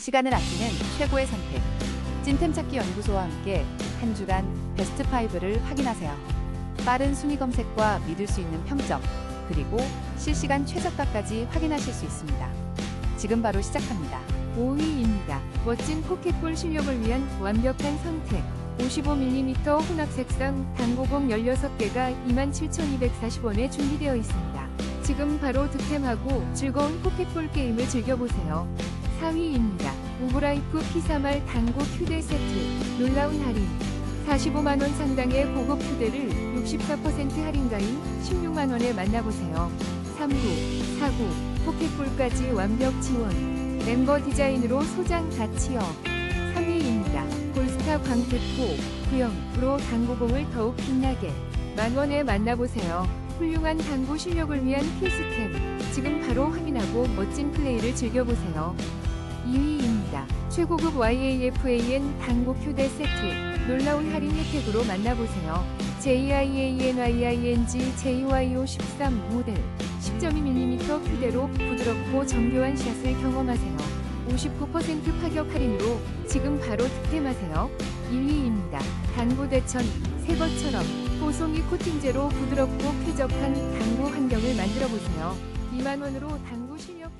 시간을 아끼는 최고의 선택. 찐템 찾기 연구소와 함께 한 주간 베스트 5를 확인하세요. 빠른 순위 검색과 믿을 수 있는 평점, 그리고 실시간 최저가까지 확인하실 수 있습니다. 지금 바로 시작합니다. 5위입니다. 멋진 포켓볼 실력을 위한 완벽한 선택. 55mm 혼합 색상 단고봉 16개가 27,240원에 준비되어 있습니다. 지금 바로 득템하고 즐거운 포켓볼 게임을 즐겨보세요. 4위입니다. 오브라이프 P3R 단고 휴대 세트. 놀라운 할인. 45만원 상당의 고급 휴대를 64% 할인가인 16만원에 만나보세요. 3구, 4구, 포켓볼까지 완벽 지원. 멤버 디자인으로 소장 다 치어 3위입니다. 골스타 광택포 구형으로 당구공을 더욱 빛나게 만원에 만나보세요. 훌륭한 당구 실력을 위한 필수템 지금 바로 확인하고 멋진 플레이를 즐겨보세요. 2위입니다. 최고급 YAFAN 당구 휴대 세트 놀라운 할인 혜택으로 만나보세요. JIANYING JYO13 모델 10.2mm 휴대로 부드럽고 정교한 샷을 경험하세요. 59% 파격 할인으로 지금 바로 득템하세요. 1위입니다. 단고 대천 새 것처럼 보송이 코팅제로 부드럽고 쾌적한 당구 환경을 만들어 보세요. 2만 원으로 당구 실력